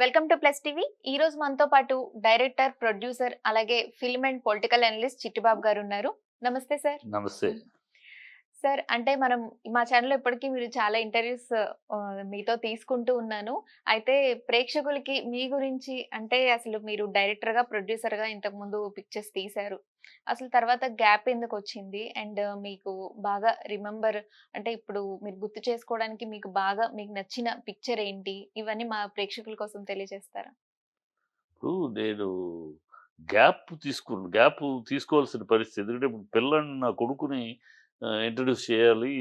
Welcome to plus TV ఈ రోజు మనతో పాటు డైరెక్టర్ ప్రొడ్యూసర్ అలాగే film and political analyst Chittibabu garu ఉన్నారు. నమస్తే సార్. నమస్తే. సార్ అంటే మనం మా ఛానల్లో ఇప్పటికీ మీరు చాలా ఇంటర్వ్యూస్ మీతో తీసుకుంటూ ఉన్నాను. అయితే ప్రేక్షకులకి మీ గురించి అంటే అసలు మీరు డైరెక్టర్గా ప్రొడ్యూసర్గా ఇంతకుముందు ఇంతకు ముందు పిక్చర్స్ తీశారు. అసలు తర్వాత గ్యాప్ ఎందుకు వచ్చింది? అండ్ మీకు బాగా రిమెంబర్ అంటే ఇప్పుడు మీరు గుర్తు చేసుకోవడానికి మీకు బాగా మీకు నచ్చిన పిక్చర్ ఏంటి? ఇవన్నీ మా ప్రేక్షకుల కోసం తెలియజేస్తారా? ఇప్పుడు నేను గ్యాప్ తీసుకు గ్యాప్ తీసుకోవాల్సిన పరిస్థితి. ఎందుకంటే పిల్లని నా కొడుకుని ఇంట్రడ్యూస్ చేయాలి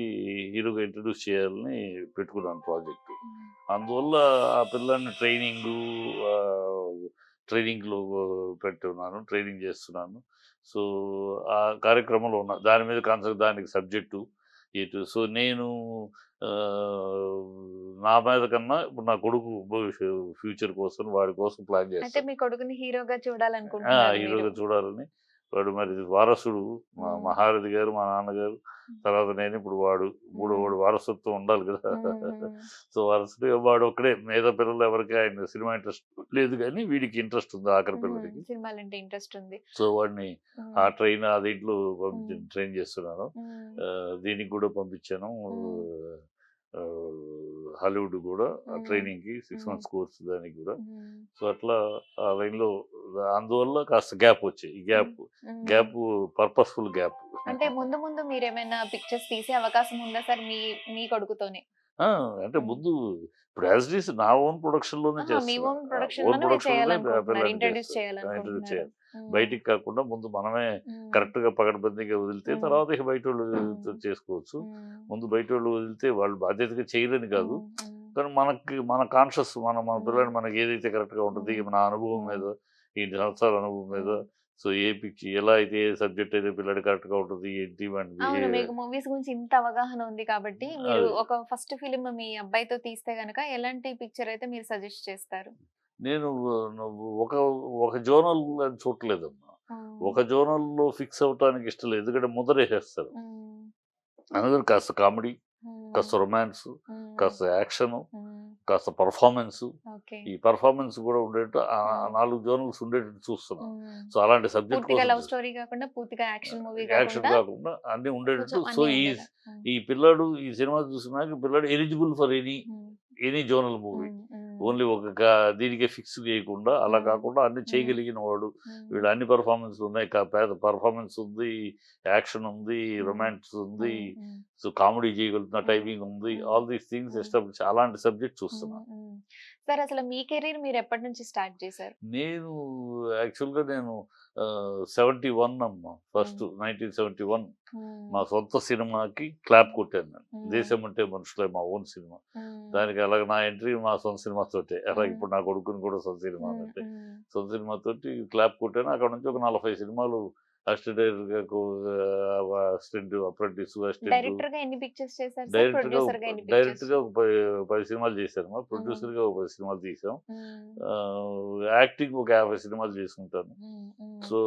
హీరోగా ఇంట్రడ్యూస్ చేయాలని పెట్టుకున్నాను ప్రాజెక్ట్ అందువల్ల ఆ పిల్లాన్ని ట్రైనింగ్ ట్రైనింగ్లో పెట్టున్నాను ట్రైనింగ్ చేస్తున్నాను. సో ఆ కార్యక్రమంలో ఉన్న దాని మీద కాన్సెప్ట్ దానికి సబ్జెక్టు ఇటు సో నేను నా మీద కన్నా ఇప్పుడు నా కొడుకు ఫ్యూచర్ కోసం వాడి కోసం ప్లాన్ చేస్తాను. మీ కొడుకుని హీరోగా. చూడాలని వాడు మరి వారసుడు మా. మహారథి గారు మా నాన్నగారు తర్వాత నేను ఇప్పుడు వాడు మూడో. వాడు వారసత్వం ఉండాలి కదా. సో వారసుడు వాడు ఒక్కడే మిగతా పిల్లలు ఎవరికి ఆయన సినిమా ఇంట్రెస్ట్ లేదు కానీ వీడికి ఇంట్రెస్ట్ ఉంది ఆఖరి పిల్లలకి. సినిమాలంటే ఇంట్రెస్ట్ ఉంది సో వాడిని. ఆ ట్రైన్ ఆ దీంట్లో పంపించి. ట్రైన్ చేస్తున్నాను దీనికి కూడా పంపించాను హాలీవుడ్ కూడా. ట్రైనింగ్కి సిక్స్. మంత్స్ కోర్స్ దానికి కూడా. సో అట్లా ఆ లైన్లో అందువల్ల కాస్త గ్యాప్ వచ్చాయి ఈ గ్యాప్. గ్యాప్ పర్పస్ఫుల్ గ్యాప్ అంటే ముందు ముందు మీరు ఏమైనా పిక్చర్స్ తీసే అవకాశం ఉందా సార్ మీ మీ కొడుకుతోనే అంటే ముందు ఈస్ నా ఓన్ ప్రొడక్షన్లోనే మ్మ్. బయటికి కాకుండా ముందు మనమే. కరెక్ట్గా పకడ్బందీగా వదిలితే. తర్వాత ఇక బయట వాళ్ళు. చేసుకోవచ్చు. ముందు బయట వాళ్ళు వదిలితే వాళ్ళు బాధ్యతగా చేయలేని కాదు. కానీ మనకి మన కాన్షియస్ మన మన. పిల్లలు మనకి ఏదైతే కరెక్ట్గా ఉంటుంది మ్మ్. నా అనుభవం. మీద ఈ సంవత్సరాల అనుభవం మీద. సో ఏ పిచ్చి ఎలా అయితే ఏ సబ్జెక్ట్ అయితే పిల్లడు కరెక్ట్గా ఉంటుంది ఏంటి అవును. మీకు మూవీస్ గురించి ఇంత అవగాహన ఉంది కాబట్టి మీరు. ఒక ఫస్ట్ ఫిలిం మీ అబ్బాయితో తీస్తే గనక ఎలాంటి పిక్చర్ అయితే మీరు సజెస్ట్ చేస్తారు? నేను ఒక ఒక జోనల్ అని చూడలేదమ్మా ఒక జోనల్లో ఫిక్స్ అవటానికి ఇష్టం లేదు. ఎందుకంటే ముద్రేసేస్తారు అందుకని కాస్త కామెడీ కాస్త రొమాన్స్ కాస్త యాక్షన్ కాస్త పర్ఫార్మెన్స్. ఈ పర్ఫార్మెన్స్ కూడా ఉండేట్టు నాలుగు జోనల్స్ ఉండేటట్టు చూస్తున్నాం. సో అలాంటి సబ్జెక్ట్ యాక్షన్ కాకుండా అన్ని ఉండేటట్టు సో ఈ ఈ పిల్లాడు ఈ సినిమా చూసినాక పిల్లాడు eligible for any any zonal movie. Only ఒక దీనికే ఫిక్స్ చేయకుండా అలా. కాకుండా అన్ని. చేయగలిగిన వాడు వీడు అన్ని పర్ఫార్మెన్స్ ఉన్నాయి పర్ఫార్మెన్స్ ఉంది యాక్షన్ ఉంది. రొమాన్స్ ఉంది సో కామెడీ చేయగలుగుతున్న. టైపింగ్ ఉంది. All these things. ఎస్టాబ్లిష్ అలాంటి సబ్జెక్ట్ చూస్తున్నా ఉమ్, ఉమ్. సార్ అసలు మీ కెరీర్ మీరు ఎప్పటి నుంచి స్టార్ట్ చేశారు? నేను యాక్చువల్గా నేను సెవెంటీ వన్ అమ్మా. ఫస్ట్. నైన్టీన్ సెవెంటీ వన్ మా సొంత సినిమాకి క్లాప్ కొట్టాను నేను. దేశం అంటే మనుషులే మా ఓన్ సినిమా. దానికి అలాగే నా ఎంట్రీ మా సొంత సినిమా తోటే అలాగే. ఇప్పుడు నా కొడుకుని కూడా సొంత సినిమా అంటే సొంత సినిమా తోటి క్లాప్ కొట్టాను. అక్కడ నుంచి ఒక నలభై సినిమాలు అసిస్టెంట్ అసిస్టెంట్ అప్రెంటిస్ డైరెక్టర్గా ఎన్ని పిక్చర్స్ చేశారు? సార్ డైరెక్ట్గా పది సినిమాలు చేశాను ప్రొడ్యూసర్గా ఒక పది సినిమాలు తీసాం యాక్టింగ్ ఒక యాభై సినిమాలు చేసుకుంటాను. సో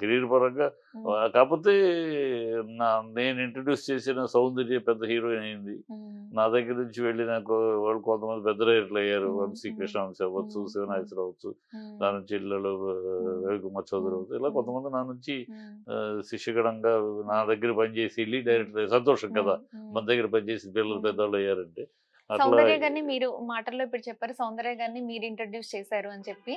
కెరీర్ పరంగా కాకపోతే నా నేను ఇంట్రడ్యూస్ చేసిన సౌందర్య పెద్ద హీరోయిన్ అయింది. నా దగ్గర నుంచి వెళ్ళిన వాళ్ళు కొంతమంది పెద్ద అయ్యారు. వంశీ. కృష్ణవంశీ అవ్వచ్చు శివనాయసరావు అవ్వచ్చు నా నుంచి ఇళ్ళలో రవికుమార్ చౌదరి అవ్వచ్చు. ఇలా. కొంతమంది నా నుంచి శిష్యగణంగా నా దగ్గర పనిచేసి వెళ్ళి డైరెక్టర్ సంతోషం కదా. మన దగ్గర పనిచేసి పిల్లలు. పెద్దవాళ్ళు అయ్యారంటే సౌందర్య గారిని మీరు మాటల్లో ఇప్పుడు చెప్పారు. సౌందర్య గారిని మీరు ఇంట్రడ్యూస్ చేశారు అని చెప్పి.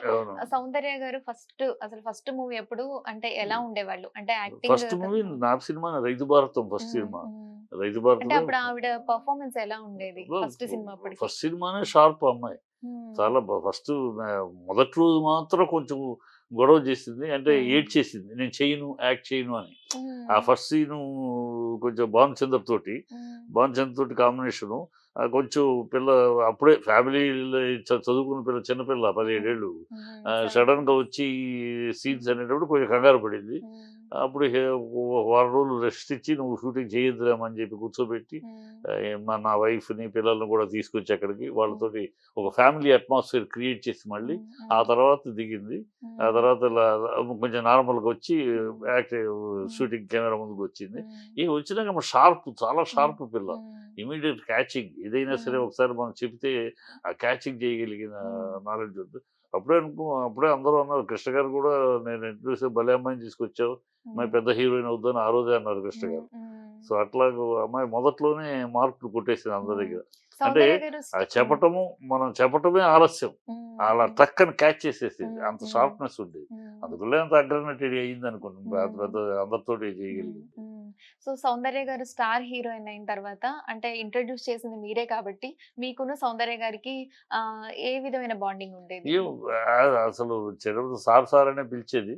సౌందర్య గారు ఫస్ట్ అసలు ఫస్ట్ మూవీ ఎప్పుడు అంటే ఎలా ఉండేవాళ్ళు? అంటే యాక్టింగ్ ఫస్ట్ మూవీ నా cinema Raithu Bharatham first cinema. రైతు అంటే అప్పుడు భారతం ఆవిడ పర్ఫార్మెన్స్ ఎలా ఉండేది ఫస్ట్ సినిమా ఫస్ట్ సినిమానే షార్ప్ అమ్మాయి మ్మ్. చాలా ఫస్ట్ మొదటి రోజు మాత్రం కొంచెం గొడవ చేసింది అంటే. ఏడ్ చేసింది నేను చేయను యాక్ట్ చేయను అని. ఆ ఫస్ట్ సీను కొంచెం భాన్ చంద్ర తోటి మ్మ్. భాన్ చంద్ర తోటి కాంబినేషను కొంచెం పిల్ల అప్పుడే ఫ్యామిలీ చదువుకున్న పిల్ల చిన్నపిల్ల పదిహేడేళ్ళు మ్మ్. ఆ, సరే. సడన్గా వచ్చి సీన్స్ అనేటప్పుడు కొంచెం కంగారు పడింది. అప్పుడు వారం రోజులు రెస్ట్ ఇచ్చి నువ్వు షూటింగ్ చేయొద్దులేమని చెప్పి కూర్చోబెట్టి నా వైఫ్ని పిల్లల్ని కూడా తీసుకొచ్చి అక్కడికి వాళ్ళతోటి ఒక ఫ్యామిలీ అట్మాస్ఫియర్ క్రియేట్ చేసి మళ్ళీ ఆ తర్వాత దిగింది. ఆ తర్వాత కొంచెం నార్మల్గా వచ్చి యాక్టివ్ షూటింగ్ కెమెరా ముందుకు వచ్చింది. ఈ వచ్చినాక షార్ప్ చాలా షార్ప్ పిల్ల. Immediate catching. ఏదైనా సరే. ఒకసారి మనం చెప్తే ఆ క్యాచింగ్ చేయగలిగిన. నాలెడ్జ్ ఉంది. అప్పుడే అనుకో అప్పుడే అందరూ అన్నారు కృష్ణ గారు కూడా నేను ఇంట్రడ్యూస్ భలే అమ్మాయిని తీసుకొచ్చావు. అమ్మాయి పెద్ద హీరోయిన్ అవుద్దని ఆ రోజే అన్నారు కృష్ణ గారు. సో అట్లా అమ్మాయి మొదట్లోనే మార్కులు కొట్టేసింది అందరి దగ్గర. అంటే ఆ చెప్పటము మనం చెప్పటమే ఆలస్యం. అలా టక్కని క్యాచ్ చేసేసింది. అంత. షార్ప్నెస్ ఉండేది. అందువల్ల అంత అగ్రనటెడ్ అయ్యింది అనుకుంటున్నాను పెద్ద పెద్ద అందరితోటి చేయగలిగింది. సో సౌందర్య గారు స్టార్ హీరోయిన్ అయిన తర్వాత అంటే ఇంట్రడ్యూస్ చేసింది మీరే కాబట్టి మీకున్న సౌందర్య గారికి ఏ విధమైన బాండింగ్ ఉండేది అసలు చిన్నప్పుడు సార్ సార్ అనే పిలిచేది.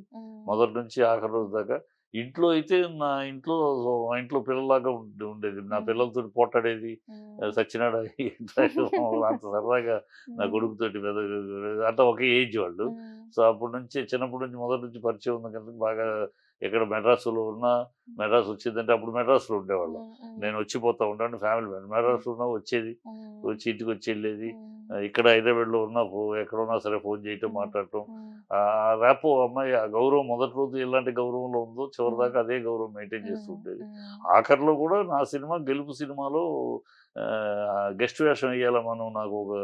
మొదటి నుంచి ఆఖరి రోజు దాకా ఇంట్లో అయితే నా ఇంట్లో మా ఇంట్లో పిల్లలాగా ఉండే- ఉండేది నా. పిల్లలతో పోటాడేది. సచ్చినాడ అంత సరదాగా నా. కొడుకుతోటి పెద్ద అంతా ఒకే ఏజ్ వాళ్ళు. సో అప్పటి నుంచి చిన్నప్పటి నుంచి మొదటి నుంచి పరిచయం ఉంది కనుక బాగా ఎక్కడ మెడ్రాసులో ఉన్నా మెడ్రాస్ వచ్చిందంటే అప్పుడు మెడ్రాస్లో ఉండేవాళ్ళం. నేను వచ్చిపోతా ఉంటాను ఫ్యామిలీ మెంబర్. మెడ్రాస్లో ఉన్నా వచ్చేది. వచ్చి ఇంటికి వచ్చి వెళ్ళేది. ఇక్కడ హైదరాబాద్లో ఉన్నా ఫో- ఎక్కడ ఉన్నా సరే ఫోన్ చేయటం. మాట్లాడటం. ఆ. గౌరవం అమ్మాయి ఆ గౌరవం మొదటి రోజు ఎలాంటి గౌరవంలో ఉందో చివరి దాకా అదే గౌరవం మెయింటైన్ చేస్తూ ఉండేది. ఆఖరిలో కూడా నా సినిమా గెలుపు సినిమాలో గెస్ట్ వేషం వేయాలి మనం. నాకు ఒక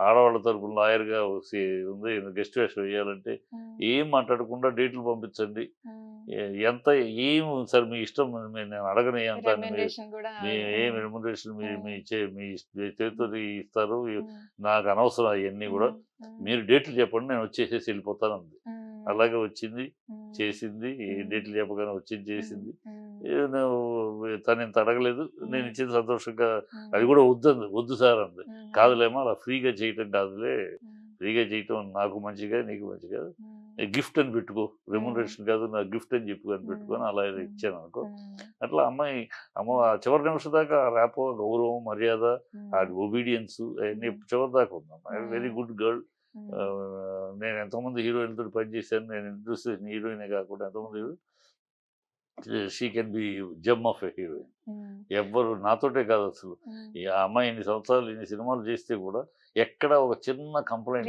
ఆడవాళ్ళ తరపున లాయర్గా ఉంది. గెస్ట్ వేషం వేయాలంటే. ఏం మాట్లాడకుండా డేట్లు పంపించండి. ఎంత ఏం సార్ మీ ఇష్టం నేను అడగను ఎంత మీరు- ఏం రెమ్యునరేషన్ మీ మ్మ్. మీ చే మీ చేతితో ఇస్తారు. నాకు అనవసరం అవన్నీ కూడా. మీరు డేట్లు చెప్పండి నేను వచ్చేసేసి వెళ్ళిపోతాను అంది. అలాగే వచ్చింది. చేసింది. డేట్లు చెప్పగానే వచ్చింది చేసింది తను ఇంత అడగలేదు నేను. ఇచ్చింది సంతోషంగా. అది కూడా వద్దంది వద్దు సార్ అంది. కాదులేమో అలా ఫ్రీగా చేయటం కాదులే. ఫ్రీగా చేయటం నాకు మంచిగా నీకు మంచిగా. గిఫ్ట్ అని పెట్టుకో రెమ్యునరేషన్ కాదు నా గిఫ్ట్ అని చెప్పుకొని పెట్టుకొని అలా. ఇచ్చాను అనుకో. అట్లా అమ్మాయి అమ్మ ఆ చివరి నిమిషం దాకా ర్యాపో గౌరవం మర్యాద ఆ. ఒబీడియన్స్ అవన్నీ. చివరి దాకా ఉంది వెరీ మ్మ్. Good girl. నేను ఎంతోమంది హీరోయిన్తో పనిచేశాను నేను చేసిన హీరోయినే కాకుండా ఎంతోమంది she can be gem of a heroine. ఎవ్వరు నాతోటే కాదు అసలు మ్మ్. ఈ అమ్మాయి ఇన్ని సంవత్సరాలు ఇన్ని సినిమాలు చేస్తే కూడా ఎక్కడ ఒక చిన్న కంప్లైంట్.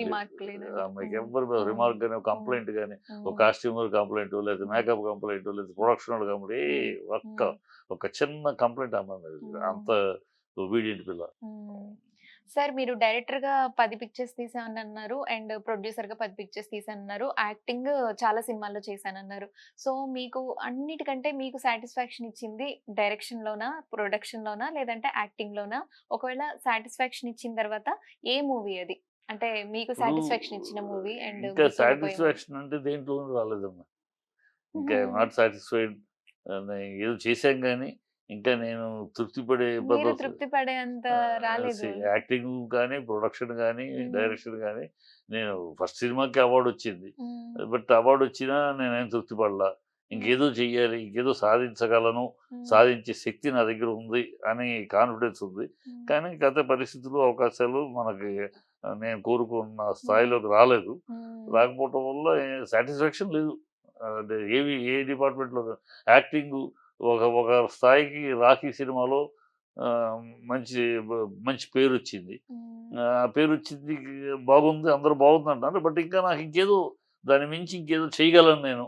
అమ్మాయికి మ్మ్. ఎవ్వరు. రిమార్క్ కానీ కంప్లైంట్ కానీ మ్మ్. ఒక కాస్ట్యూమర్ కంప్లైంట్ లేదా మేకప్ కంప్లైంట్ లేదా ప్రొడక్షన్ కంప్లైంట్ ఏ ఒక్క. ఒక చిన్న కంప్లైంట్ అమ్మాయి మీద. అంత ఒబీడియంట్ పిల్ల. సార్ మీరు డైరెక్టర్గా పది పిక్చర్స్ తీసాను అన్నారు అండ్ ప్రొడ్యూసర్గా పది పిక్చర్స్ తీసాను అన్నారు యాక్టింగ్ చాలా సినిమాల్లో చేశాను అన్నారు సో మీకు అన్నిటికంటే మీకు సాటిస్ఫాక్షన్ ఇచ్చింది డైరెక్షన్ లోనా ప్రొడక్షన్ లోనా లేదంటే యాక్టింగ్ లోనా ఒకవేళ సాటిస్ఫాక్షన్ ఇచ్చిన తర్వాత ఏ మూవీ అది? అంటే మీకు సాటిస్ఫాక్షన్ ఇచ్చిన మూవీ అండ్ సాటిస్ఫాక్షన్ అంటే దేంట్లో రాలేదమ్మా. ఇంకా నాట్ సాటిస్ఫైడ్ ఏదో చేశాం కానీ ఇంకా నేను తృప్తి పడే తృప్తి పడేంత రాలేదు యాక్టింగ్ కానీ ప్రొడక్షన్ కానీ. డైరెక్షన్ కానీ నేను ఫస్ట్ సినిమాకి అవార్డు వచ్చింది. బట్ అవార్డు వచ్చినా నేనేం తృప్తి పడలా ఇంకేదో చెయ్యాలి ఇంకేదో సాధించగలను. సాధించే శక్తి నా దగ్గర ఉంది అని కాన్ఫిడెన్స్ ఉంది. కానీ గత పరిస్థితులు అవకాశాలు మనకి నేను కోరుకున్న స్థాయిలోకి రాలేదు. రాకపోవటం వల్ల సాటిస్ఫాక్షన్ లేదు అంటే ఏవి ఏ డిపార్ట్మెంట్లో యాక్టింగ్ ఒక ఒక స్థాయికి రాఖీ సినిమాలో మంచి మంచి పేరు వచ్చింది. ఆ పేరు వచ్చింది బాగుంది అందరూ బాగుంది అంటారు బట్ ఇంకా నాకు ఇంకేదో దాని మించి ఇంకేదో చేయగలను నేను.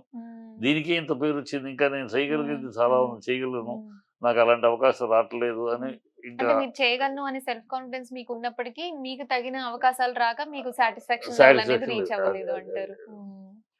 దీనికే ఇంత పేరు వచ్చింది ఇంకా నేను చేయగలిగేది చాలా చేయగలను. నాకు అలాంటి అవకాశం రావట్లేదు అని ఇంకా చేయగలను అనే సెల్ఫ్ కాన్ఫిడెన్స్ మీకు ఉన్నప్పటికీ మీకు తగిన అవకాశాలు రాక మీకు సాటిస్ఫాక్షన్ రీచ్ లేదు. అవ్వలేదు అంటారు.